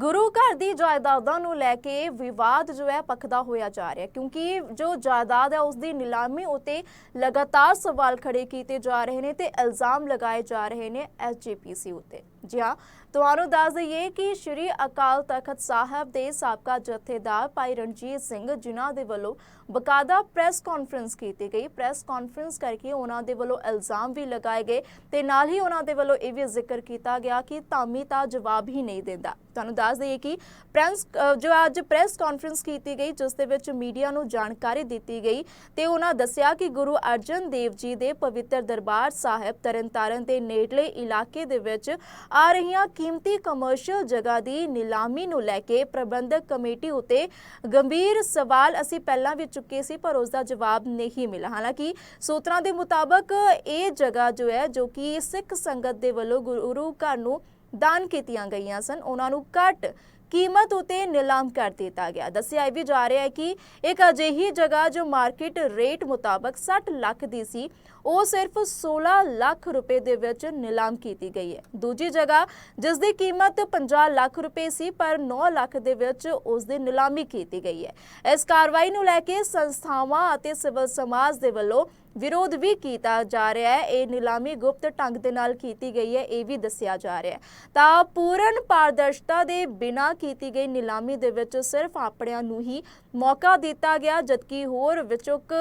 ਗੁਰੂ ਘਰ ਦੀ ਜਾਇਦਾਦਾਂ ਨੂੰ ਲੈ ਕੇ ਵਿਵਾਦ ਜੋ ਹੈ ਪਖਦਾ ਹੋਇਆ ਜਾ ਰਿਹਾ ਕਿਉਂਕਿ ਜੋ ਜਾਇਦਾਦ ਹੈ ਉਸ ਦੀ ਨਿਲਾਮੀ ਉਤੇ ਲਗਾਤਾਰ ਸਵਾਲ ਖੜੇ ਕੀਤੇ ਜਾ ਰਹੇ ਨੇ ਤੇ ਇਲਜ਼ਾਮ ਲਗਾਏ ਜਾ ਰਹੇ ਨੇ ਐਸਜੀਪੀਸੀ ਉਤੇ। ਜੀ ਹਾਂ, ਤੁਹਾਨੂੰ ਦੱਸ ਦਈਏ ਕਿ ਸ਼੍ਰੀ ਅਕਾਲ ਤਖਤ ਸਾਹਿਬ ਦੇ ਸਾਬਕਾ ਜਥੇਦਾਰ ਭਾਈ ਰਣਜੀਤ ਸਿੰਘ, ਜਿਨ੍ਹਾਂ ਦੇ ਵੱਲੋਂ ਬਕਾਇਦਾ ਪ੍ਰੈਸ ਕਾਨਫਰੰਸ ਕੀਤੀ ਗਈ। ਪ੍ਰੈਸ ਕਾਨਫਰੰਸ ਕਰਕੇ ਉਹਨਾਂ ਦੇ ਵੱਲੋਂ ਇਲਜ਼ਾਮ ਵੀ ਲਗਾਏ ਗਏ ਤੇ ਨਾਲ ਹੀ ਉਹਨਾਂ ਦੇ ਵੱਲੋਂ ਇਹ ਵੀ ਜ਼ਿਕਰ ਕੀਤਾ ਗਿਆ ਕਿ ਧਾਮੀ ਤਾਂ ਜਵਾਬ ਹੀ ਨਹੀਂ ਦਿੰਦਾ। ਤੁਹਾਨੂੰ ਦੱਸ ਦਈਏ ਕਿ ਪ੍ਰੈਸ ਜੋ ਅੱਜ ਪ੍ਰੈਸ ਕਾਨਫਰੰਸ ਕੀਤੀ ਗਈ, ਜਿਸ ਦੇ ਵਿੱਚ ਮੀਡੀਆ ਨੂੰ ਜਾਣਕਾਰੀ ਦਿੱਤੀ ਗਈ ਤੇ ਉਹਨਾਂ ਦੱਸਿਆ ਕਿ ਗੁਰੂ ਅਰਜਨ ਦੇਵ ਜੀ ਦੇ ਪਵਿੱਤਰ ਦਰਬਾਰ ਸਾਹਿਬ ਤਰਨਤਾਰਨ ਦੇ ਨੇੜਲੇ ਇਲਾਕੇ ਦੇ ਵਿੱਚ ਆ ਰਹੀਆਂ ਕੀਮਤੀ ਕਮਰਸ਼ੀਅਲ ਜਗ੍ਹਾ ਦੀ ਨਿਲਾਮੀ ਨੂੰ ਲੈ ਕੇ ਪ੍ਰਬੰਧਕ ਕਮੇਟੀ ਉਤੇ ਗੰਭੀਰ ਸਵਾਲ ਅਸੀਂ ਪਹਿਲਾਂ ਵੀ ਚੁੱਕੇ ਸੀ, ਪਰ ਉਸ ਦਾ ਜਵਾਬ ਨਹੀਂ ਮਿਲਾ ਹਾਲਾਂਕਿ ਸੂਤਰਾਂ ਦੇ ਮੁਤਾਬਕ ਇਹ ਜਗ੍ਹਾ ਜੋ ਹੈ, ਜੋ ਕਿ ਸਿੱਖ ਸੰਗਤ ਦੇ ਵੱਲੋਂ ਗੁਰੂ ਘਰ ਨੂੰ ਦਾਨ ਕੀਤੀਆਂ ਗਈਆਂ ਸਨ। ਉਹਨਾਂ ਨੂੰ ਘੱਟ ਕੀਮਤ ਉਤੇ ਨਿਲਾਮ ਕਰ ਦਿੱਤਾ ਗਿਆ। ਦੱਸਿਆ ਇਹ ਵੀ ਜਾ ਰਿਹਾ ਹੈ ਕਿ ਇੱਕ ਅਜਿਹੀ ਜਗ੍ਹਾ ਜੋ ਮਾਰਕੀਟ ਰੇਟ ਮੁਤਾਬਕ 60 ਲੱਖ ਦੀ ਸੀ, ਉਹ ਸਿਰਫ 16 ਲੱਖ ਰੁਪਏ ਦੇ ਵਿੱਚ ਨਿਲਾਮ ਕੀਤੀ ਗਈ ਹੈ। ਦੂਜੀ ਜਗ੍ਹਾ ਜਿਸ ਦੀ ਕੀਮਤ 50 ਲੱਖ ਰੁਪਏ ਸੀ, ਪਰ 9 ਲੱਖ ਦੇ ਵਿੱਚ ਉਸ ਦੀ ਨਿਲਾਮੀ ਕੀਤੀ ਗਈ ਹੈ। ਇਸ ਕਾਰਵਾਈ ਨੂੰ ਲੈ ਕੇ ਸੰਸਥਾਵਾਂ ਅਤੇ ਸਿਵਲ ਸਮਾਜ ਦੇ ਵੱਲੋਂ ਵਿਰੋਧ ਵੀ ਕੀਤਾ ਜਾ ਰਿਹਾ ਹੈ। ਇਹ ਨਿਲਾਮੀ ਗੁਪਤ ਢੰਗ ਦੇ ਨਾਲ ਕੀਤੀ ਗਈ ਹੈ, ਇਹ ਵੀ ਦੱਸਿਆ ਜਾ ਰਿਹਾ ਹੈ। ਤਾਂ ਪੂਰਨ ਪਾਰਦਰਸ਼ਤਾ ਦੇ ਬਿਨਾਂ ਕੀਤੀ ਗਈ ਨਿਲਾਮੀ ਦੇ ਵਿੱਚ ਸਿਰਫ ਆਪਣਿਆਂ ਨੂੰ ਹੀ ਮੌਕਾ ਦਿੱਤਾ ਗਿਆ, ਜਦਕਿ ਹੋਰ ਵਿਚੁਕ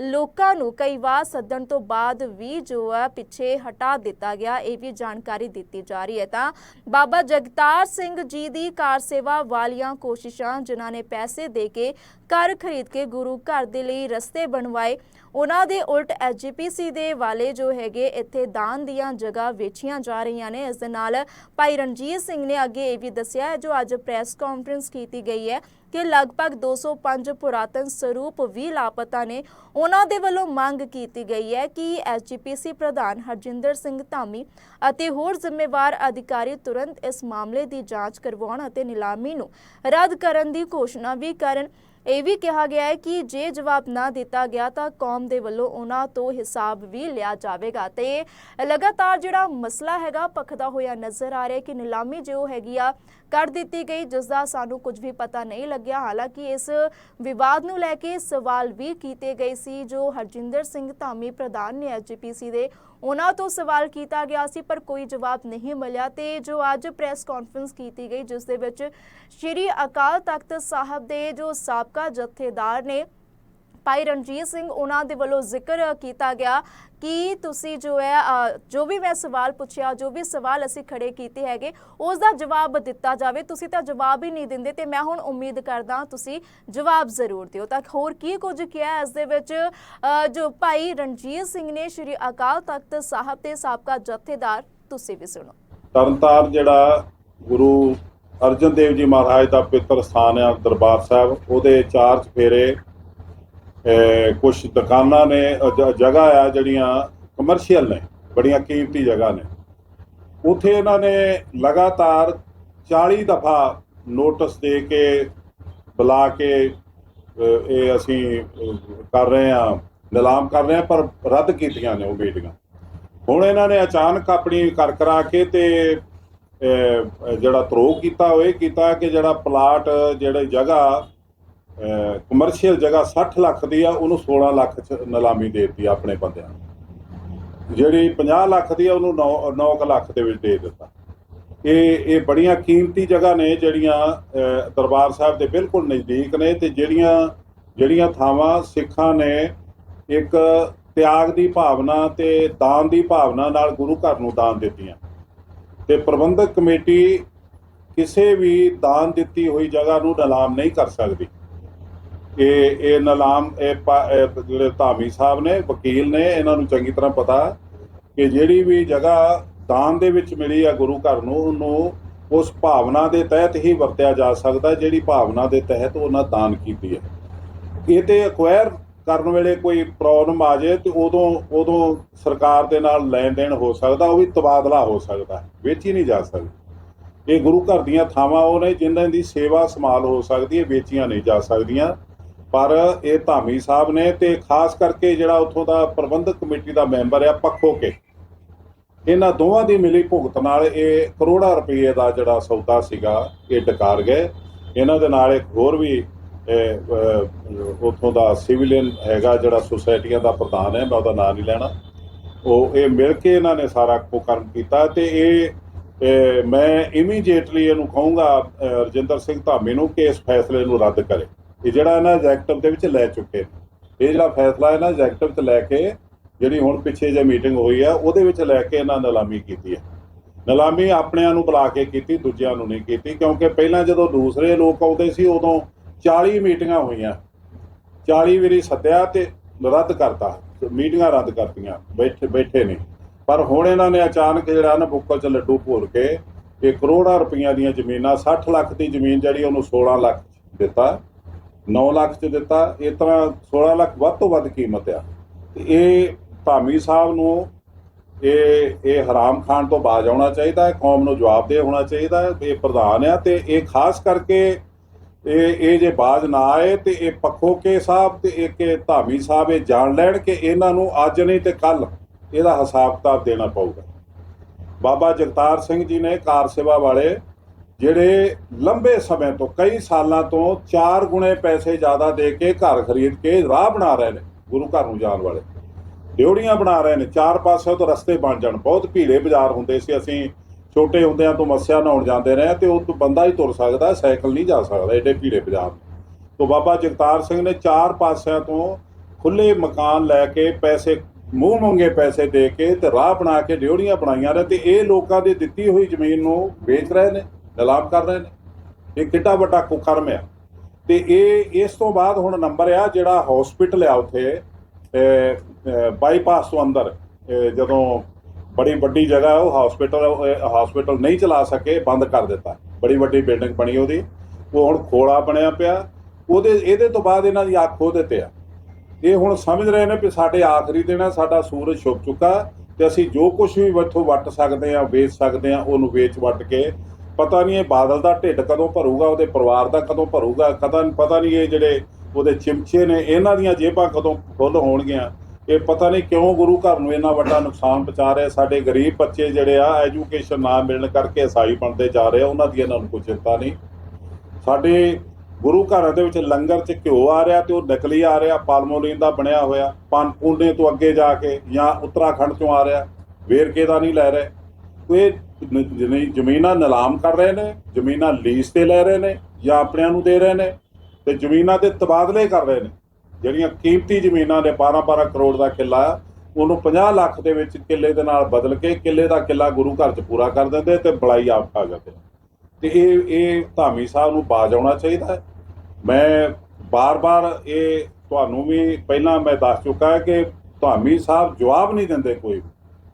ਲੋਕਾਂ ਨੂੰ ਕਈ ਵਾਰ ਸੱਦਣ ਤੋਂ ਬਾਅਦ ਵੀ ਜੋ ਹੈ ਪਿੱਛੇ ਹਟਾ ਦਿੱਤਾ ਗਿਆ, ਇਹ ਵੀ ਜਾਣਕਾਰੀ ਦਿੱਤੀ ਜਾ ਰਹੀ ਹੈ। ਤਾਂ ਬਾਬਾ ਜਗਤਾਰ ਸਿੰਘ ਜੀ ਦੀ ਕਾਰ ਸੇਵਾ ਵਾਲੀਆਂ ਕੋਸ਼ਿਸ਼ਾਂ, ਜਿਨ੍ਹਾਂ ਨੇ ਪੈਸੇ ਦੇ ਕੇ ਘਰ ਖਰੀਦ ਕੇ ਗੁਰੂ ਘਰ ਦੇ ਲਈ ਰਸਤੇ ਬਣਵਾਏ ਉਹਨਾਂ ਦੇ ਉਲਟ ਐਸਜੀਪੀਸੀ ਦੇ ਵਾਲੇ ਜੋ ਹੈਗੇ ਇੱਥੇ ਦਾਨ ਦੀਆਂ ਜਗ੍ਹਾ ਵੇਚੀਆਂ ਜਾ ਰਹੀਆਂ ਨੇ, ਇਸ ਦੇ ਨਾਲ ਭਾਈ ਰਣਜੀਤ ਸਿੰਘ ਨੇ ਅੱਗੇ ਇਹ ਵੀ ਦੱਸਿਆ ਜੋ ਅੱਜ ਪ੍ਰੈਸ ਕਾਨਫਰੰਸ ਕੀਤੀ ਗਈ ਹੈ ਕਿ ਲਗਭਗ 205 ਪੁਰਾਤਨ ਸਰੂਪ ਵੀ ਲਾਪਤਾ ਨੇ। ਉਹਨਾਂ ਦੇ ਵੱਲੋਂ ਮੰਗ ਕੀਤੀ ਗਈ ਹੈ ਕਿ ਐਸਜੀਪੀਸੀ ਪ੍ਰਧਾਨ ਹਰਜਿੰਦਰ ਸਿੰਘ ਧਾਮੀ ਅਤੇ ਹੋਰ ਜ਼ਿੰਮੇਵਾਰ ਅਧਿਕਾਰੀ ਤੁਰੰਤ ਇਸ ਮਾਮਲੇ ਦੀ ਜਾਂਚ ਕਰਵਾਉਣ ਅਤੇ ਨਿਲਾਮੀ ਨੂੰ ਰੱਦ ਕਰਨ ਦੀ ਘੋਸ਼ਣਾ ਵੀ ਕਰਨ। ਇਹ ਵੀ ਕਿਹਾ ਗਿਆ ਹੈ ਕਿ ਜੇ ਜਵਾਬ ਨਾ ਦਿੱਤਾ ਗਿਆ ਤਾਂ ਕੌਮ ਦੇ ਵੱਲੋਂ ਉਹਨਾਂ ਤੋਂ ਹਿਸਾਬ ਵੀ ਲਿਆ ਜਾਵੇਗਾ ਤੇ ਲਗਾਤਾਰ ਜਿਹੜਾ ਮਸਲਾ ਹੈਗਾ ਪਖਦਾ ਹੋਇਆ ਨਜ਼ਰ ਆ ਰਿਹਾ ਕਿ ਨਿਲਾਮੀ ਜੋ ਹੈਗੀ ਆ ਕਰ ਦਿੱਤੀ ਗਈ, ਜਿਸ ਦਾ ਸਾਨੂੰ ਕੁਝ ਵੀ ਪਤਾ ਨਹੀਂ ਲੱਗਿਆ। ਹਾਲਾਂਕਿ ਇਸ ਵਿਵਾਦ ਨੂੰ ਲੈ ਕੇ ਸਵਾਲ ਵੀ ਕੀਤੇ ਗਏ ਸੀ, ਜੋ ਹਰਜਿੰਦਰ ਸਿੰਘ ਧਾਮੀ ਪ੍ਰਧਾਨ ਨੇ ਐਸਜੀਪੀਸੀ ਦੇ ਉਹਨਾਂ ਤੋਂ ਸਵਾਲ ਕੀਤਾ ਗਿਆ ਸੀ, ਪਰ ਕੋਈ ਜਵਾਬ ਨਹੀਂ ਮਿਲਿਆ ਤੇ ਜੋ ਅੱਜ ਪ੍ਰੈਸ ਕਾਨਫਰੰਸ ਕੀਤੀ ਗਈ, ਜਿਸ ਦੇ ਵਿੱਚ ਸ਼੍ਰੀ ਅਕਾਲ ਤਖਤ ਸਾਹਿਬ ਦੇ ਜੋ ਸਾਬਕਾ ਜਥੇਦਾਰ ਨੇ ਭਾਈ ਰਣਜੀਤ ਸਿੰਘ, ਉਹਨਾਂ ਦੇ ਵੱਲੋਂ ਜ਼ਿਕਰ ਕੀਤਾ ਗਿਆ ਕਿ ਤੁਸੀਂ ਜੋ ਹੈ ਜੋ ਵੀ ਮੈਂ ਸਵਾਲ ਪੁੱਛਿਆ, ਜੋ ਵੀ ਸਵਾਲ ਅਸੀਂ ਖੜੇ ਕੀਤੇ ਹੈਗੇ, ਉਸ ਦਾ ਜਵਾਬ ਦਿੱਤਾ ਜਾਵੇ। ਤੁਸੀਂ ਤਾਂ ਜਵਾਬ ਹੀ ਨਹੀਂ ਦਿੰਦੇ ਤੇ ਮੈਂ ਹੁਣ ਉਮੀਦ ਕਰਦਾ ਤੁਸੀਂ ਜਵਾਬ ਜ਼ਰੂਰ ਦਿਓ। ਤਾਂ ਹੋਰ ਕੀ ਕੁਝ ਕਿਹਾ ਇਸ ਦੇ ਵਿੱਚ ਜੋ ਭਾਈ ਰਣਜੀਤ ਸਿੰਘ ਨੇ ਸ਼੍ਰੀ ਅਕਾਲ ਤਖਤ ਸਾਹਿਬ ਦੇ ਸਾਬਕਾ ਜਥੇਦਾਰ, ਤੁਸੀਂ ਵੀ ਸੁਣੋ। ਤਰਨਤਾਰਨ ਜਿਹੜਾ ਗੁਰੂ ਅਰਜਨ ਦੇਵ ਜੀ ਮਹਾਰਾਜ ਦਾ ਪਵਿੱਤਰ ਸਥਾਨ ਹੈ ਦਰਬਾਰ ਸਾਹਿਬ, ਉਹਦੇ ਚਾਰ ਚਫੇਰੇ ਕੁਝ ਦੁਕਾਨਾਂ ਨੇ ਜਗ੍ਹਾ ਆ ਜਿਹੜੀਆਂ ਕਮਰਸ਼ੀਅਲ ਨੇ, ਬੜੀਆਂ ਕੀਮਤੀ ਜਗ੍ਹਾ ਨੇ। ਉਥੇ ਇਹਨਾਂ ਨੇ ਲਗਾਤਾਰ 40 ਦਫਾ ਨੋਟਿਸ ਦੇ ਕੇ, ਬੁਲਾ ਕੇ ਇਹ ਅਸੀਂ ਕਰ ਰਹੇ ਹਾਂ, ਨਿਲਾਮ ਕਰ ਰਹੇ ਹਾਂ, ਪਰ ਰੱਦ ਕੀਤੀਆਂ ਨੇ ਉਹ ਮੀਟਿੰਗਾਂ ਹੁਣ ਇਹਨਾਂ ਨੇ ਅਚਾਨਕ ਆਪਣੀ ਕਰ ਕਰਾ ਕੇ ਤੇ ਜਿਹੜਾ ਤਰੋਹ ਕੀਤਾ ਹੋਏ ਕੀਤਾ ਕਿ ਜਿਹੜਾ ਪਲਾਟ ਜਿਹੜੇ ਜਗ੍ਹਾ ਕਮਰਸ਼ੀਅਲ ਜਗ੍ਹਾ 60 ਲੱਖ ਦੀ ਆ, ਉਹਨੂੰ 16 ਲੱਖ ਚ ਨਿਲਾਮੀ ਦੇ ਦਿੱਤੀ ਆਪਣੇ ਬੰਦਿਆਂ ਨੂੰ। ਜਿਹੜੀ 50 ਲੱਖ ਦੀ ਆ, ਉਹਨੂੰ 9 9 ਲੱਖ ਦੇ ਵਿੱਚ ਦੇ ਦਿੱਤਾ। ਇਹ ਇਹ ਬੜੀਆਂ ਕੀਮਤੀ ਜਗ੍ਹਾ ਨੇ ਜਿਹੜੀਆਂ ਦਰਬਾਰ ਸਾਹਿਬ ਦੇ ਬਿਲਕੁਲ ਨਜ਼ਦੀਕ ਨੇ ਤੇ ਜਿਹੜੀਆਂ ਜਿਹੜੀਆਂ ਥਾਵਾਂ ਸਿੱਖਾਂ ਨੇ ਇੱਕ ਤਿਆਗ ਦੀ ਭਾਵਨਾ ਤੇ ਦਾਨ ਦੀ ਭਾਵਨਾ ਨਾਲ ਗੁਰੂ ਘਰ ਨੂੰ ਦਾਨ ਦਿੱਤੀਆਂ। ਤੇ ਪ੍ਰਬੰਧਕ ਕਮੇਟੀ ਕਿਸੇ ਵੀ ਦਾਨ ਦਿੱਤੀ ਹੋਈ ਜਗ੍ਹਾ ਨੂੰ ਨਿਲਾਮ ਨਹੀਂ ਕਰ ਸਕਦੀ। ਇਹ ਇਹ ਨਿਲਾਮ, ਇਹ ਪਾ- ਜਿਹੜੇ ਧਾਮੀ ਸਾਹਿਬ ਨੇ, ਵਕੀਲ ਨੇ, ਇਹਨਾਂ ਨੂੰ ਚੰਗੀ ਤਰ੍ਹਾਂ ਪਤਾ ਕਿ ਜਿਹੜੀ ਵੀ ਜਗ੍ਹਾ ਦਾਨ ਦੇ ਵਿੱਚ ਮਿਲੀ ਆ ਗੁਰੂ ਘਰ ਨੂੰ, ਉਹਨੂੰ ਉਸ ਭਾਵਨਾ ਦੇ ਤਹਿਤ ਹੀ ਵਰਤਿਆ ਜਾ ਸਕਦਾ, ਜਿਹੜੀ ਭਾਵਨਾ ਦੇ ਤਹਿਤ ਉਹਨਾਂ ਦਾਨ ਕੀਤੀ ਹੈ। ਇਹ ਤੇ ਅਕਵਾਇਰ ਕਰਨ ਵੇਲੇ ਕੋਈ ਪ੍ਰੋਬਲਮ ਆ ਜਾਏ ਤੇ ਉਦੋਂ ਉਦੋਂ ਸਰਕਾਰ ਦੇ ਨਾਲ ਲੈਣ ਦੇਣ ਹੋ ਸਕਦਾ, ਉਹ ਵੀ ਤਬਾਦਲਾ ਹੋ ਸਕਦਾ, ਵੇਚੀ ਨਹੀਂ ਜਾ ਸਕਦੀ। ਇਹ ਗੁਰੂ ਘਰ ਦੀਆਂ ਥਾਵਾਂ ਉਹ ਨੇ, ਜਿਨ੍ਹਾਂ ਦੀ ਸੇਵਾ ਸੰਭਾਲ ਹੋ ਸਕਦੀ ਹੈ, ਵੇਚੀਆਂ ਨਹੀਂ ਜਾ ਸਕਦੀਆਂ। ਪਰ ਇਹ ਧਾਮੀ ਸਾਹਿਬ ਨੇ ਤੇ ਖਾਸ ਕਰਕੇ ਜਿਹੜਾ ਉੱਥੋਂ ਦਾ ਪ੍ਰਬੰਧਕ ਕਮੇਟੀ ਦਾ ਮੈਂਬਰ ਆ ਪੱਖੋ ਕੇ, ਇਹਨਾਂ ਦੋਵਾਂ ਦੀ ਮਿਲੀ ਭੁਗਤ ਨਾਲ ਇਹ ਕਰੋੜਾਂ ਰੁਪਏ ਦਾ ਜਿਹੜਾ ਸੌਦਾ ਸੀਗਾ, ਇਹ ਡਕਾਰ ਗਏ। ਇਹਨਾਂ ਦੇ ਨਾਲ ਇੱਕ ਹੋਰ ਵੀ ਉੱਥੋਂ ਦਾ ਸਿਵਲੀਅਨ ਹੈਗਾ ਜਿਹੜਾ ਸੁਸਾਇਟੀਆਂ ਦਾ ਪ੍ਰਧਾਨ ਹੈ, ਮੈਂ ਉਹਦਾ ਨਾਮ ਨਹੀਂ ਲੈਣਾ। ਉਹ, ਇਹ ਮਿਲ ਕੇ ਇਹਨਾਂ ਨੇ ਸਾਰਾ ਕੁਕਰਮ ਕੀਤਾ ਤੇ ਇਹ ਮੈਂ ਇਮੀਡੀਏਟਲੀ ਇਹਨੂੰ ਕਹੂੰਗਾ ਰਜਿੰਦਰ ਸਿੰਘ ਧਾਮੀ ਨੂੰ ਕਿ ਇਸ ਫੈਸਲੇ ਨੂੰ ਰੱਦ ਕਰੇ। ਇਹ ਜਿਹੜਾ ਇਹਨਾਂ ਐਗਜ਼ੈਕਟਿਵ ਦੇ ਵਿੱਚ ਲੈ ਚੁੱਕੇ ਨੇ। ਇਹ ਜਿਹੜਾ ਫੈਸਲਾ ਇਹਨਾਂ ਐਗਜ਼ੈਕਟਿਵ 'ਚ ਲੈ ਕੇ ਜਿਹੜੀ ਹੁਣ ਪਿੱਛੇ ਜੇ ਮੀਟਿੰਗ ਹੋਈ ਆ, ਉਹਦੇ ਵਿੱਚ ਲੈ ਕੇ ਇਹਨਾਂ ਨਿਲਾਮੀ ਕੀਤੀ ਹੈ ਨਿਲਾਮੀ ਆਪਣਿਆਂ ਨੂੰ ਬੁਲਾ ਕੇ ਕੀਤੀ, ਦੂਜਿਆਂ ਨੂੰ ਨਹੀਂ ਕੀਤੀ, ਕਿਉਂਕਿ ਪਹਿਲਾਂ ਜਦੋਂ ਦੂਸਰੇ ਲੋਕ ਆਉਂਦੇ ਸੀ, ਉਦੋਂ 40 ਮੀਟਿੰਗਾਂ ਹੋਈਆਂ। 40 ਵਾਰੀ ਸੱਦਿਆ ਤੇ ਰੱਦ ਕਰਤਾ। ਮੀਟਿੰਗਾਂ ਰੱਦ ਕਰਤੀਆਂ, ਬੈਠੇ ਬੈਠੇ ਨੇ ਪਰ ਹੁਣ ਇਹਨਾਂ ਨੇ ਅਚਾਨਕ ਜਿਹੜਾ ਨਾ ਬੁੱਕਲ 'ਚ ਲੱਡੂ ਭੋਰ ਕੇ ਇਹ ਕਰੋੜਾਂ ਰੁਪਈਆ ਦੀਆਂ ਜ਼ਮੀਨਾਂ 60 ਲੱਖ ਦੀ ਜ਼ਮੀਨ ਜਿਹੜੀ ਉਹਨੂੰ 16 ਲੱਖ ਦਿੱਤਾ। 9 ਲੱਖ 'ਚ ਦਿੱਤਾ, ਇਸ ਤਰ੍ਹਾਂ 16 ਲੱਖ ਵੱਧ ਤੋਂ ਵੱਧ ਕੀਮਤ ਆ। ਤੇ ਇਹ ਧਾਮੀ ਸਾਹਿਬ ਨੂੰ ਇਹ ਇਹ ਹਰਾਮ ਖਾਨ ਤੋਂ ਬਾਜ ਆਉਣਾ ਚਾਹੀਦਾ ਹੈ, ਕੌਮ ਨੂੰ ਜਵਾਬਦੇਹ ਹੋਣਾ ਚਾਹੀਦਾ ਹੈ, ਇਹ ਪ੍ਰਧਾਨ ਆ ਤੇ ਇਹ ਖਾਸ ਕਰਕੇ ਇਹ ਇਹ ਜੇ ਬਾਜ ਨਾ ਆਏ ਤੇ ਇਹ ਪੱਖੋ ਕੇ ਸਾਹਿਬ ਤੇ ਇਹ ਇਹ ਧਾਮੀ ਸਾਹਿਬ ਇਹ ਜਾਣ ਲੈਣ ਕਿ ਇਹਨਾਂ ਨੂੰ ਅੱਜ ਨਹੀਂ ਤੇ ਕੱਲ ਇਹਦਾ ਹਿਸਾਬ ਕਿਤਾਬ ਦੇਣਾ ਪਊਗਾ। ਬਾਬਾ ਜਗਤਾਰ ਸਿੰਘ ਜੀ ਨੇ ਕਾਰ ਸੇਵਾ ਵਾਲੇ ਜਿਹੜੇ ਲੰਬੇ ਸਮੇਂ ਤੋਂ, ਕਈ ਸਾਲਾਂ ਤੋਂ 4 ਗੁਣੇ ਪੈਸੇ ਜ਼ਿਆਦਾ ਦੇ ਕੇ ਘਰ ਖਰੀਦ ਕੇ ਰਾਹ ਬਣਾ ਰਹੇ ਨੇ, ਗੁਰੂ ਘਰ ਨੂੰ ਜਾਣ ਵਾਲੇ। ਡਿਉੜੀਆਂ ਬਣਾ ਰਹੇ ਨੇ, ਚਾਰ ਪਾਸੇ ਤੋਂ ਰਸਤੇ ਬਣ ਜਾਣ। ਬਹੁਤ ਭੀੜੇ ਬਾਜ਼ਾਰ ਹੁੰਦੇ ਸੀ, ਅਸੀਂ ਛੋਟੇ ਹੁੰਦਿਆਂ ਤੋਂ ਮੱਸਿਆ ਨਹਾਉਣ ਜਾਂਦੇ ਰਹੇ ਤੇ ਉਹ ਬੰਦਾ ਹੀ ਤੁਰ ਸਕਦਾ, ਸਾਈਕਲ ਨਹੀਂ ਜਾ ਸਕਦਾ, ਏਡੇ ਭੀੜੇ ਬਾਜ਼ਾਰ ਤੋਂ ਬਾਬਾ ਜਗਤਾਰ ਸਿੰਘ ਨੇ ਚਾਰ ਪਾਸਿਆਂ ਤੋਂ ਖੁੱਲੇ ਮਕਾਨ ਲੈ ਕੇ ਪੈਸੇ, ਮੂੰਹ ਮੰਗੇ ਪੈਸੇ ਦੇ ਕੇ ਤੇ ਰਾਹ ਬਣਾ ਕੇ ਡਿਉੜੀਆਂ ਬਣਾਈਆਂ ਨੇ ਤੇ ਇਹ ਲੋਕਾਂ ਦੀ ਦਿੱਤੀ ਹੋਈ ਜ਼ਮੀਨ ਨੂੰ ਵੇਚ ਰਹੇ ਨੇ। ਨਿਲਾਮ ਕਰ ਰਹੇ ਨੇ। ਇਹ ਕਿੱਡਾ ਵੱਡਾ ਕੁਕਰਮ ਆ। ਤੇ ਇਹ, ਇਸ ਤੋਂ ਬਾਅਦ ਹੁਣ ਨੰਬਰ ਆ ਜਿਹੜਾ ਹਸਪੀਟਲ ਆ ਉੱਥੇ ਬਾਈਪਾਸ ਤੋਂ ਅੰਦਰ ਜਦੋਂ ਬੜੀ ਵੱਡੀ ਜਗ੍ਹਾ ਉਹ ਹਸਪੀਟਲ ਹਸਪੀਟਲ ਨਹੀਂ ਚਲਾ ਸਕੇ, ਬੰਦ ਕਰ ਦਿੱਤਾ। ਬੜੀ ਵੱਡੀ ਬਿਲਡਿੰਗ ਬਣੀ ਉਹਦੀ। ਉਹ ਹੁਣ ਖੋਲਾ ਬਣਿਆ ਪਿਆ। ਉਹਦੇ, ਇਹਦੇ ਤੋਂ ਬਾਅਦ ਇਹਨਾਂ ਦੀ ਅੱਖ ਖੋਹ ਦਿੱਤੇ ਆ। ਇਹ ਹੁਣ ਸਮਝ ਰਹੇ ਨੇ ਕਿ ਸਾਡੇ ਆਖਰੀ ਦਿਨ ਆ, ਸਾਡਾ ਸੂਰਜ ਛੁਪ ਚੁੱਕਾ। ਤੇ ਅਸੀਂ ਜੋ ਕੁਝ ਵੀ ਇੱਥੋਂ ਵੱਟ ਸਕਦੇ ਆ, ਵੇਚ ਸਕਦੇ ਆ, ਉਹਨੂੰ ਵੇਚ ਵੱਟ ਕੇ ਪਤਾ ਨਹੀਂ ਇਹ ਬਾਦਲ ਦਾ ਢਿੱਡ ਕਦੋਂ ਭਰੂਗਾ, ਉਹਦੇ ਪਰਿਵਾਰ ਦਾ ਕਦੋਂ ਭਰੂਗਾ, ਕਦਾਂ ਪਤਾ ਨਹੀਂ ਇਹ ਜਿਹੜੇ ਉਹਦੇ ਚਿਮਚੇ ਨੇ, ਇਹਨਾਂ ਦੀਆਂ ਜੇਬਾਂ ਕਦੋਂ ਫੁੱਲ ਹੋਣਗੀਆਂ। ਇਹ ਪਤਾ ਨਹੀਂ ਕਿਉਂ ਗੁਰੂ ਘਰ ਨੂੰ ਇੰਨਾ ਵੱਡਾ ਨੁਕਸਾਨ ਪਹੁੰਚਾ ਰਿਹਾ, ਸਾਡੇ ਗਰੀਬ ਬੱਚੇ ਜਿਹੜੇ ਆ ਐਜੂਕੇਸ਼ਨ ਨਾ ਮਿਲਣ ਕਰਕੇ ਈਸਾਈ ਬਣਦੇ ਜਾ ਰਹੇ ਉਹਨਾਂ ਦੀ ਇਹਨਾਂ ਨੂੰ ਕੋਈ ਚਿੰਤਾ ਨਹੀਂ। ਸਾਡੇ ਗੁਰੂ ਘਰਾਂ ਦੇ ਵਿੱਚ ਲੰਗਰ 'ਚ ਘਿਓ ਆ ਰਿਹਾ ਤੇ ਉਹ ਨਕਲੀ ਆ ਰਿਹਾ, ਪਾਲਮੋਲੀਨ ਦਾ ਬਣਿਆ ਹੋਇਆ ਪੂਨੇ ਤੋਂ ਅੱਗੇ ਜਾ ਕੇ ਜਾਂ ਉੱਤਰਾਖੰਡ ਤੋਂ ਆ ਰਿਹਾ, ਵੇਰਕੇ ਦਾ ਨਹੀਂ ਲੈ ਰਹੇ। ਇਹ ਨ- ਜ਼ਮੀਨਾਂ ਨਿਲਾਮ ਕਰ ਰਹੇ ਨੇ, ਜ਼ਮੀਨਾਂ ਲੀਜ਼ ਤੇ ਲੈ ਰਹੇ ਨੇ ਜਾਂ ਆਪਣਿਆਂ ਨੂੰ ਦੇ ਰਹੇ ਨੇ ਤੇ ਜ਼ਮੀਨਾਂ ਦੇ ਤਬਾਦਲੇ ਕਰ ਰਹੇ ਨੇ। ਜਿਹੜੀਆਂ ਕੀਮਤੀ ਜ਼ਮੀਨਾਂ ਨੇ 12-12 ਕਰੋੜ ਦਾ ਕਿੱਲਾ ਆ ਉਹਨੂੰ 50 ਲੱਖ ਦੇ ਵਿੱਚ ਕਿੱਲੇ ਦੇ ਨਾਲ ਬਦਲ ਕੇ ਕਿੱਲੇ ਦਾ ਕਿੱਲਾ ਗੁਰੂ ਘਰ 'ਚ ਪੂਰਾ ਕਰ ਦਿੰਦੇ ਤੇ ਬੜਾਈ ਆਪ ਖਾ ਜਾਂਦੇ ਤੇ ਇਹ ਇਹ ਧਾਮੀ ਸਾਹਿਬ ਨੂੰ ਬਾਜ ਆਉਣਾ ਚਾਹੀਦਾ ਮੈਂ ਬਾਰ-ਬਾਰ ਇਹ ਤੁਹਾਨੂੰ ਵੀ ਪਹਿਲਾਂ ਮੈਂ ਦੱਸ ਚੁੱਕਾ ਕਿ ਧਾਮੀ ਸਾਹਿਬ ਜਵਾਬ ਨਹੀਂ ਦਿੰਦੇ ਕੋਈ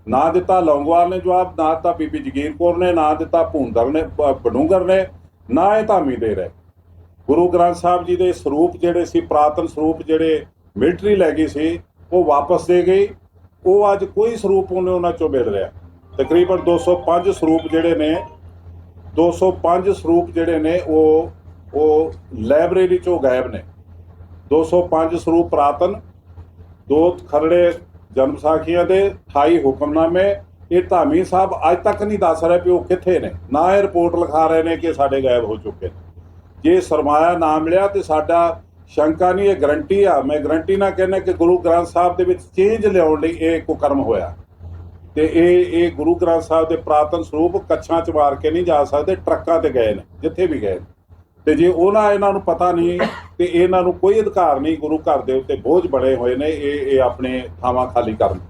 ਨਾ ਦਿੱਤਾ ਲੌਂਗਵਾਲ ਨੇ ਜਵਾਬ, ਨਾ ਦਿੱਤਾ ਬੀਬੀ ਜਗੀਰ ਕੌਰ ਨੇ, ਨਾ ਦਿੱਤਾ ਭੂੰਦਰ ਨੇ ਬਡੂੰਗਰ ਨੇ, ਨਾ ਇਹ ਧਾਮੀ ਦੇ ਰਹੇ। ਗੁਰੂ ਗ੍ਰੰਥ ਸਾਹਿਬ ਜੀ ਦੇ ਸਰੂਪ ਜਿਹੜੇ ਸੀ, ਪ੍ਰਾਤਨ ਸਰੂਪ ਜਿਹੜੇ ਮਿਲਟਰੀ ਲੈ ਗਈ ਸੀ, ਉਹ ਵਾਪਸ ਦੇ ਗਈ। ਉਹ ਅੱਜ ਕੋਈ ਸਰੂਪ ਉਹਨੇ ਉਹਨਾਂ ਚੋਂ ਮਿਲ ਰਿਹਾ ਤਕਰੀਬਨ 205 ਸਰੂਪ ਜਿਹੜੇ ਨੇ 205 ਸਰੂਪ ਜਿਹੜੇ ਨੇ, ਉਹ ਉਹ ਲਾਇਬ੍ਰੇਰੀ ਚੋਂ ਗਾਇਬ ਨੇ। 205 ਸਰੂਪ ਪ੍ਰਾਤਨ, ਦੋ ਖਰੜੇ ਜਨਮ ਸਾਖੀਆਂ ਦੇ 28 ਹੁਕਮਨਾਮੇ, ਇਹ ਧਾਮੀ ਸਾਹਿਬ ਅੱਜ ਤੱਕ ਨਹੀਂ ਦੱਸ ਰਹੇ ਵੀ ਉਹ ਕਿੱਥੇ ਨੇ। ਨਾ ਇਹ ਰਿਪੋਰਟ ਲਿਖਾ ਰਹੇ ਨੇ ਕਿ ਸਾਡੇ ਗਾਇਬ ਹੋ ਚੁੱਕੇ ਨੇ। ਜੇ ਸਰਮਾਇਆ ਨਾ ਮਿਲਿਆ ਤੇ ਸਾਡਾ ਸ਼ੰਕਾ ਨਹੀਂ, ਇਹ ਗਰੰਟੀ ਆ। ਮੈਂ ਗਰੰਟੀ ਨਾ ਕਹਿੰਦਾ ਕਿ ਗੁਰੂ ਗ੍ਰੰਥ ਸਾਹਿਬ ਦੇ ਵਿੱਚ ਚੇਂਜ ਲਿਆਉਣ ਲਈ ਇਹ ਕੁਕਰਮ ਹੋਇਆ। ਤੇ ਇਹ ਇਹ ਗੁਰੂ ਗ੍ਰੰਥ ਸਾਹਿਬ ਦੇ ਪ੍ਰਾਤਨ ਸਰੂਪ ਕੱਛਾਂ ਚ ਮਾਰ ਕੇ ਨਹੀਂ ਜਾ ਸਕਦੇ, ਟਰੱਕਾਂ ਤੇ ਗਏ ਨੇ, ਜਿੱਥੇ ਵੀ ਗਏ ਨੇ। ਤੇ ਜੇ ਉਹਨਾਂ ਇਹਨਾਂ ਨੂੰ ਪਤਾ ਨਹੀਂ ਤੇ ਇਹਨਾਂ ਨੂੰ ਕੋਈ ਅਧਿਕਾਰ ਨਹੀਂ, ਗੁਰੂ ਘਰ ਦੇ ਉੱਤੇ ਬੋਝ ਬਣੇ ਹੋਏ ਨੇ, ਇਹ ਇਹ ਆਪਣੇ ਥਾਵਾਂ ਖਾਲੀ ਕਰਨ।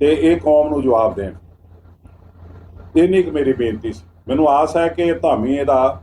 ਤੇ ਇਹ ਕੌਮ ਨੂੰ ਜਵਾਬ ਦੇਣ। ਇੰਨੀ ਕੁ ਮੇਰੀ ਬੇਨਤੀ ਸੀ। ਮੈਨੂੰ ਆਸ ਹੈ ਕਿ ਧਾਮੀ ਇਹਦਾ